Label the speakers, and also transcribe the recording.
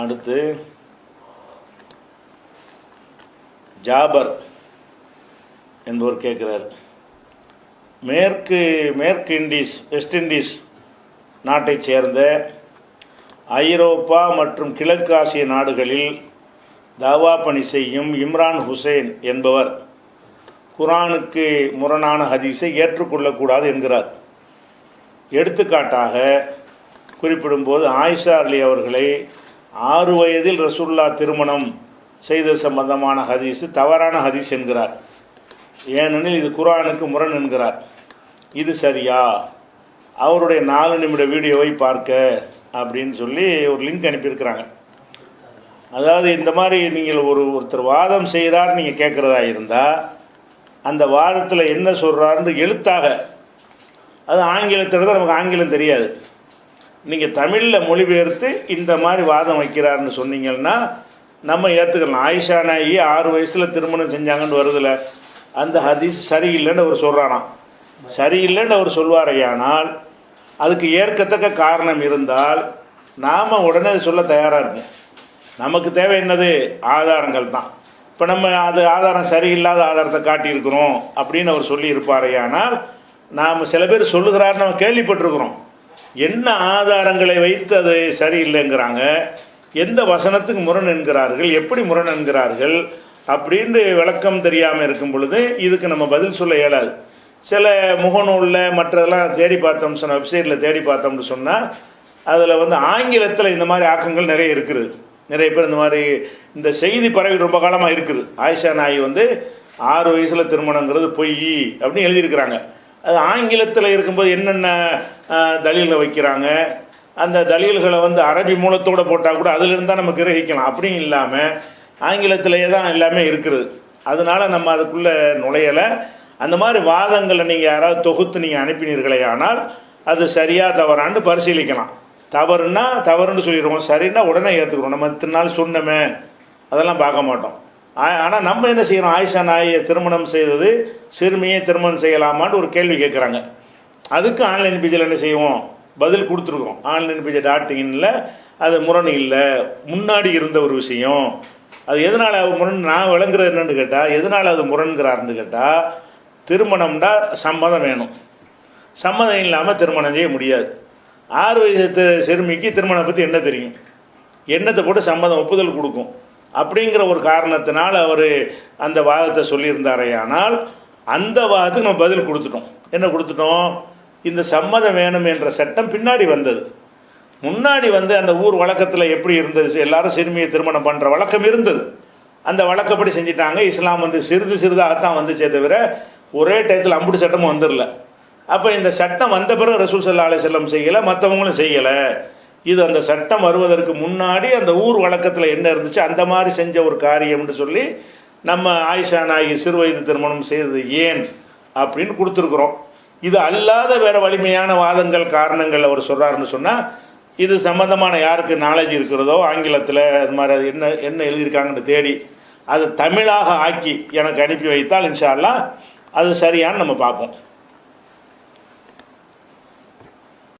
Speaker 1: அடுத்து ஜாபர் என்பவர் கேட்குறார். மேற்கு மேற்கு இண்டீஸ் வெஸ்ட் இண்டீஸ் நாட்டைச் சேர்ந்த ஐரோப்பா மற்றும் கிழக்கு ஆசிய நாடுகளில் தாவா பணி செய்யும் இம்ரான் ஹுசைன் என்பவர் குரானுக்கு முரணான ஹதீஸை ஏற்றுக்கொள்ளக்கூடாது என்கிறார். எடுத்துக்காட்டாக குறிப்பிடும்போது ஆயிஷா அலி அவர்களை ஆறு வயதில் ரசூல்லா திருமணம் செய்த சம்பந்தமான ஹதீஸு தவறான ஹதீஸ் என்கிறார். ஏனெனில் இது குரானுக்கு முரண் என்கிறார். இது சரியா? அவருடைய நாலு நிமிட வீடியோவை பார்க்க அப்படின்னு சொல்லி ஒரு லிங்க் அனுப்பியிருக்கிறாங்க. அதாவது இந்த மாதிரி நீங்கள் ஒரு ஒருத்தர் வாதம் செய்கிறார் நீங்கள் கேட்குறதா இருந்தால் அந்த வாதத்தில் என்ன சொல்கிறாருன்னு எழுத்தாக. அது ஆங்கிலத்தில் தான் நமக்கு ஆங்கிலம் தெரியாது. நீங்கள் தமிழில் மொழிபெயர்த்து இந்த மாதிரி வாதம் வைக்கிறாருன்னு சொன்னீங்கன்னா நம்ம ஏற்றுக்கலாம் ஆயிஷா நாயி ஆறு வயசில் திருமணம் செஞ்சாங்கன்னு வருதுல. அந்த ஹதீஸ் சரியில்லைன்னு அவர் சொல்கிறாராம் சரியில்லைன்னு அவர் சொல்வாரையானால் அதுக்கு ஏற்கத்தக்க காரணம் இருந்தால் நாம் உடனே சொல்ல தயாராக இருக்கும் நமக்கு தேவை என்னது? ஆதாரங்கள் தான். இப்போ நம்ம அது ஆதாரம் சரியில்லாத ஆதாரத்தை காட்டியிருக்கிறோம் அப்படின்னு அவர் சொல்லியிருப்பாரையானால் நாம் சில பேர் சொல்லுகிறார் நம்ம கேள்விப்பட்டிருக்கிறோம். என்ன ஆதாரங்களை வைத்து அது சரியில்லைங்கிறாங்க? எந்த வசனத்துக்கு முரண் என்கிறார்கள்? எப்படி முரண் என்கிறார்கள்? அப்படின்னு விளக்கம் தெரியாமல் இருக்கும் பொழுது இதுக்கு நம்ம பதில் சொல்ல இயலாது. சில முகநூலில் மற்றதெல்லாம் தேடி பார்த்தோம் சொன்ன வெப்சைட்டில் தேடி பார்த்தோம்னு சொன்னால் அதில் வந்து ஆங்கிலத்தில் இந்த மாதிரி ஆக்கங்கள் நிறைய இருக்குது. நிறைய பேர் இந்த மாதிரி இந்த செய்தி பரவி ரொம்ப காலமாக இருக்குது. ஆயிஷா நாய் வந்து ஆறு வயசில் திருமணங்கிறது பொய் அப்படின்னு எழுதியிருக்கிறாங்க. அது ஆங்கிலத்தில் இருக்கும்போது என்னென்ன தலீலில் வைக்கிறாங்க? அந்த தலீல்களை வந்து அரபி மூலத்தோடு போட்டால் கூட அதிலிருந்து தான் நம்ம கிரகிக்கலாம். அப்படியும் இல்லாமல் ஆங்கிலத்திலேயே தான் எல்லாமே இருக்குது. அதனால நம்ம அதுக்குள்ளே நுழையலை. அந்த மாதிரி வாதங்களை நீங்கள் யாராவது தொகுத்து நீங்கள் அனுப்பினீர்களே ஆனால் அது சரியாக தவறான்னு பரிசீலிக்கலாம். தவறுனா தவறுன்னு சொல்லிடுவோம். சரின்னா உடனே ஏற்றுக்கிறோம் நம்ம இத்தனை நாள் சொன்னோமே அதெல்லாம் பார்க்க மாட்டோம். ஆனால் நம்ம என்ன செய்கிறோம் ஆயிஷா நாயை திருமணம் செய்தது சிறுமியை திருமணம் செய்யலாமான்னு ஒரு கேள்வி கேட்குறாங்க அதுக்கு ஆன்லைன் பேஜில் என்ன செய்வோம்? பதில் கொடுத்துருக்கோம். ஆன்லைன் பேஜ் டாட் இன்ல அது முரண் இல்லை. முன்னாடி இருந்த ஒரு விஷயம். அது எதனால் முரண்? நான் விளங்குறது என்னன்னு கேட்டால் எதனால் அது முரண்கிறாருன்னு கேட்டால் திருமணம்னா சம்மதம் வேணும். சம்மதம் இல்லாமல் திருமணம் செய்ய முடியாது. ஆறு வயசு சிறுமிக்கு திருமணம் பற்றி என்ன தெரியும்? எண்ணத்தை போட்டு சம்மதம் ஒப்புதல் கொடுக்கும். அப்படிங்கிற ஒரு காரணத்தினால் அவர் அந்த வாதத்தை சொல்லியிருந்தாரே. ஆனால் அந்த வாதத்துக்கு நம்ம பதில் கொடுத்துட்டோம். என்ன கொடுத்துட்டோம்? இந்த சம்மதம் வேணும் என்ற சட்டம் பின்னாடி வந்தது. முன்னாடி வந்து அந்த ஊர் வழக்கத்தில் எப்படி இருந்தது? எல்லாரும் சிறுமியை திருமணம் பண்ணுற வழக்கம் இருந்தது. அந்த வழக்கப்படி செஞ்சிட்டாங்க. இஸ்லாம் வந்து சிறிது சிறிதாகத்தான் வந்துச்சே தவிர ஒரே டயத்தில் அம்புட்டு சட்டமும் வந்துடல அப்போ இந்த சட்டம் வந்த பிறகு ரசூல் சல்லா அலி செல்லம் செய்யலை மற்றவங்களும் செய்யலை. இது அந்த சட்டம் வருவதற்கு முன்னாடி அந்த ஊர் வழக்கத்தில் என்ன இருந்துச்சு? அந்த மாதிரி செஞ்ச ஒரு காரியம்னு சொல்லி நம்ம ஆயிஷா நாயகி சிறுவயது திருமணம் செய்தது ஏன் அப்படின்னு கொடுத்துருக்குறோம். இது அல்லாத வேறு வலிமையான வாதங்கள் காரணங்கள் அவர் சொல்கிறாருன்னு சொன்னால் இது சம்பந்தமான யாருக்கு நாலேஜ் இருக்கிறதோ ஆங்கிலத்தில் அது மாதிரி அது என்ன என்ன எழுதியிருக்காங்கன்னு தேடி அது தமிழாக ஆக்கி எனக்கு அனுப்பி வைத்தால் இன்ஷால்லாம் அது சரியான்னு நம்ம பார்ப்போம்.